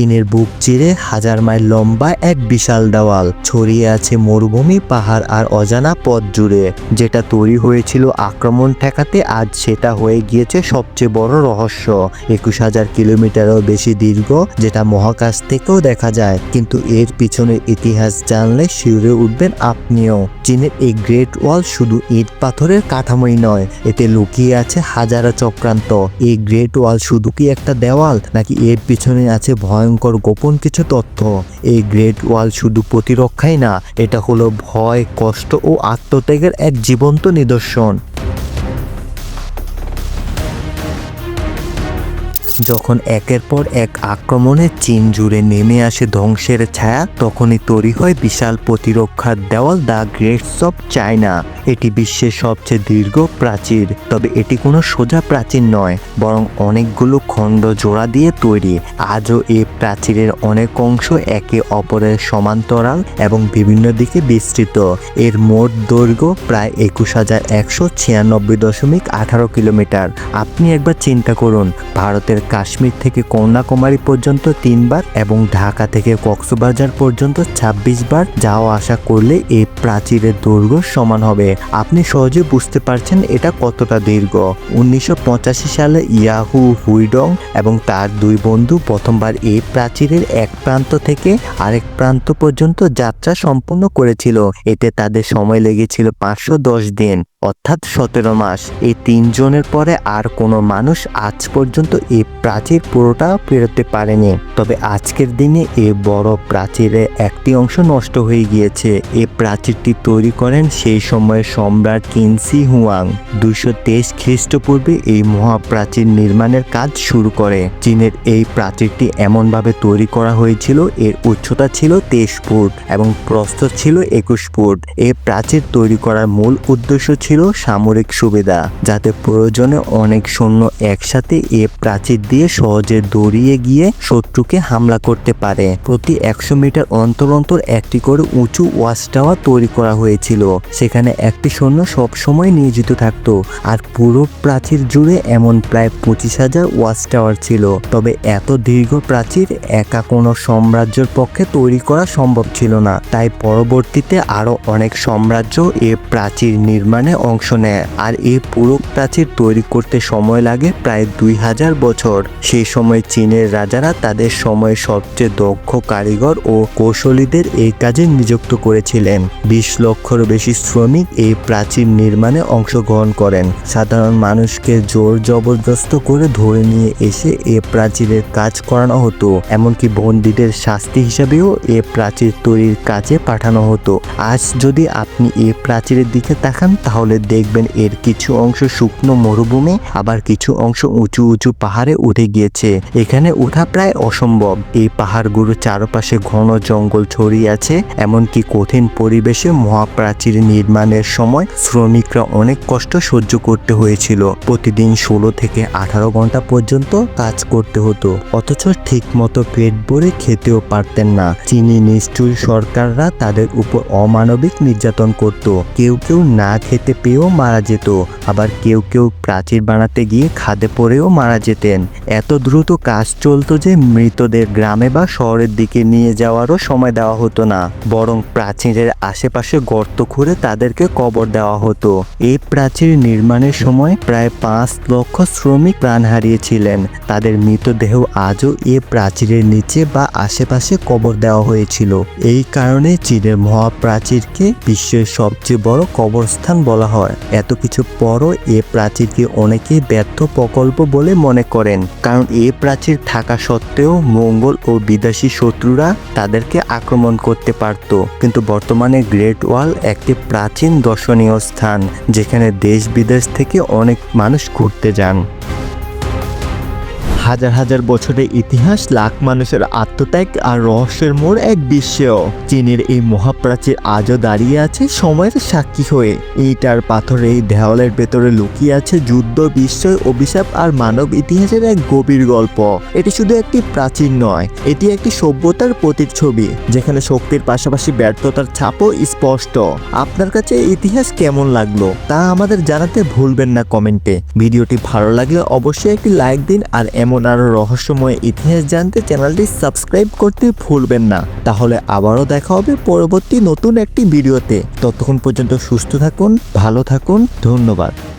চীনের বুক চিরে হাজার মাইল লম্বা এক বিশাল দেওয়াল। ছড়িয়ে আছে মরুভূমি, পাহাড় আর অজানা পথ জুড়ে। যেটা তৈরি হয়েছিল আক্রমণ ঠেকাতে, আজ সেটা হয়ে গিয়েছে সবচেয়ে বড় রহস্য। একুশ হাজার কিলোমিটারও বেশি দীর্ঘ, যেটা মহাকাশ থেকেও দেখা যায়। কিন্তু এর পিছনের ইতিহাস জানলে শিউরে উঠবেন আপনিও। চীনের এই গ্রেট ওয়াল শুধু ইট পাথরের কাঠামোই নয়, এতে লুকিয়ে আছে হাজারো চক্রান্ত। এই গ্রেট ওয়াল শুধু কি একটা দেওয়াল, নাকি এর পিছনে আছে ভয়ঙ্কর গোপন কিছু তথ্য। এই গ্রেট ওয়াল শুধু প্রতিরক্ষাই না, এটা হলো ভয়, কষ্ট ও আত্মত্যাগের এক জীবন্ত নিদর্শন। যখন একের পর এক আক্রমণে চীন জুড়ে নেমে আসে ধ্বংসের ছায়া, তখনই তৈরি হয় বিশাল প্রতিরক্ষার দেওয়াল দ্য গ্রেটস অফ চায়না। এটি বিশ্বের সবচেয়ে দীর্ঘ প্রাচীর, তবে এটি কোনো সোজা প্রাচীর নয়, বরং অনেকগুলো খণ্ড জোড়া দিয়ে তৈরি। আজও এই প্রাচীরের অনেক অংশ একে অপরের সমান্তরাল এবং বিভিন্ন দিকে বিস্তৃত। এর মোট দৈর্ঘ্য প্রায় একুশ হাজার একশো ছিয়ানব্বই দশমিক আঠারো কিলোমিটার। আপনি একবার চিন্তা করুন, ভারতের কাশ্মীর থেকে কন্যাকুমারী পর্যন্ত তিনবার এবং ঢাকা থেকে কক্সবাজার পর্যন্ত ২৬ বার যাওয়া আসা করলে এই প্রাচীরের দৈর্ঘ্য সমান হবে। আপনি সহজে বুঝতে পারছেন এটা কতটা দীর্ঘ। উনিশশো পঁচাশি সালে ইয়াহু হুইডং এবং তার দুই বন্ধু প্রথমবার এই প্রাচীরের এক প্রান্ত থেকে আরেক প্রান্ত পর্যন্ত যাত্রা সম্পন্ন করেছিল। এতে তাদের সময় লেগেছিল পাঁচশো দশ দিন। অর্থাৎ সতেরো মাস। এই তিনজনের পরে আর কোনো মানুষ আজ পর্যন্ত এই প্রাচীর পুরোটা পেরোতে পারেনি। তবে আজকের দিনে এই বড় প্রাচীরের একটি অংশ নষ্ট হয়ে গিয়েছে। এই প্রাচীরটি তৈরি করেন সেই সময়ের সম্রাট কিনসি হুয়াং। দুইশো তেইশ খ্রিস্টপূর্বে এই মহাপ্রাচীর নির্মাণের কাজ শুরু করে। চীনের এই প্রাচীরটি এমনভাবে তৈরি করা হয়েছিল, এর উচ্চতা ছিল তেইশ ফুট এবং প্রস্থ ছিল একুশ ফুট। এই প্রাচীর তৈরি করার মূল উদ্দেশ্য ছিল সামরিক সুবিধা, যাতে প্রয়োজনে অনেক সৈন্য একসাথে এ প্রাচীর দিয়ে সহজে দৌড়িয়ে গিয়ে শত্রুকে হামলা করতে পারে। প্রতি একশো মিটার অন্তর অন্তর একটি করে উঁচু ওয়াচ টাওয়ার তৈরি করা হয়েছিল। সেখানে একটি সৈন্য সবসময় নিয়োজিত থাকতো, আর পুরো প্রাচীর জুড়ে এমন প্রায় পঁচিশ হাজার ওয়াচ টাওয়ার ছিল। তবে এত দীর্ঘ প্রাচীর একা কোনো সাম্রাজ্যের পক্ষে তৈরি করা সম্ভব ছিল না। তাই পরবর্তীতে আরও অনেক সাম্রাজ্য এ প্রাচীর নির্মাণে অংশ নেয় আর এই পুরো প্রাচীর তৈরি করতে সময় লাগে প্রায় দুই হাজার বছর। সেই সময় চীনের রাজারা তাদের সময় সবচেয়ে দক্ষ কারিগর ও কৌশলীদের এই কাজে নিযুক্ত করেছিলেন। বিশ লক্ষর বেশি শ্রমিক এই প্রাচীর নির্মাণে অংশগ্রহণ করেন। সাধারণ মানুষকে জোর জবরদস্ত করে ধরে নিয়ে এসে এ প্রাচীরের কাজ করানো হতো। এমনকি বন্দীদের শাস্তি হিসাবেও এ প্রাচীর তৈরির কাজে পাঠানো হতো। আজ যদি আপনি এ প্রাচীরের দিকে তাকান, তাহলে দেখবেন এর কিছু অংশ শুকনো মরুভূমি, আবার কিছু অংশ উঁচু উঁচু পাহাড়ে উঠে গিয়েছে। এখানে ওঠা প্রায় অসম্ভব। এই পাহাড়গুলোর চারপাশে ঘন জঙ্গল ছড়িয়ে আছে, এমনকি কঠিন পরিবেশে মহাপ্রাচীর নির্মাণের সময় শ্রমিকরা অনেক কষ্ট সহ্য করতে হয়েছিল। প্রতিদিন ষোলো থেকে আঠারো ঘণ্টা পর্যন্ত কাজ করতে হতো, অথচ ঠিক মতো পেট ভরে খেতেও পারতেন না। চীনি নিষ্ঠুর সরকাররা তাদের উপর অমানবিক নির্যাতন করত। কেউ কেউ না খেতে পেয়েও মারা যেত। আবার কেউ কেউ প্রাচীর বানাতে গিয়ে খাদে পড়েও মারা যেতেন। এত দ্রুত কাজ চলতো যে মৃতদের গ্রামে বা শহরের দিকে নিয়ে যাওয়ারও সময় দেওয়া হতো না। বরং প্রাচীরের আশেপাশে গর্ত খুঁড়ে তাদেরকে কবর দেওয়া হতো। এই প্রাচীর নির্মাণের সময় প্রায় পাঁচ লক্ষ শ্রমিক প্রাণ হারিয়েছিলেন। তাদের মৃতদেহ আজও এ প্রাচীরের নিচে বা আশেপাশে কবর দেওয়া হয়েছিল। এই কারণে চীনের মহাপ্রাচীরকে বিশ্বের সবচেয়ে বড় কবরস্থান বলা হয়। এত কিছু পরও এ প্রাচীরকে অনেকে ব্যর্থ প্রকল্প বলে মনে করেন। কারণ এ প্রাচীর থাকা সত্ত্বেও মঙ্গল ও বিদেশি শত্রুরা তাদেরকে আক্রমণ করতে পারত। কিন্তু বর্তমানে গ্রেট ওয়াল একটি প্রাচীন দর্শনীয় স্থান, যেখানে দেশ বিদেশ থেকে অনেক মানুষ ঘুরতে যান। হাজার হাজার বছরের ইতিহাস লাখ মানুষের আত্মত্যাগ আর রহস্যের মোড় এক বিশ্ব। চীনের এই মহাপ্রাচীর আজও দাঁড়িয়ে আছে সময়ের সাক্ষী হয়ে। ইটার পাথরে এই দেওয়ালের ভেতরে লুকিয়ে আছে যুদ্ধ, বিস্ময়, অভিশাপ আর মানব ইতিহাসের এক গভীর গল্প। এটি শুধু একটি প্রাচীন নয়, এটি একটি সভ্যতার প্রতিচ্ছবি যেখানে শক্তির পাশাপাশি ব্যর্থতার ছাপও স্পষ্ট। আপনার কাছে ইতিহাস কেমন লাগল তা আমাদের জানাতে ভুলবেন না কমেন্টে। ভিডিওটি ভালো লাগলে অবশ্যই একটি লাইক দিন আর এমন আরও রহস্যময় ইতিহাস জানতে চ্যানেলটি সাবস্ক্রাইব করতে ভুলবেন না। তাহলে আবারও দেখা হবে পরবর্তী নতুন একটি ভিডিওতে। ততক্ষণ পর্যন্ত সুস্থ থাকুন, ভালো থাকুন, ধন্যবাদ।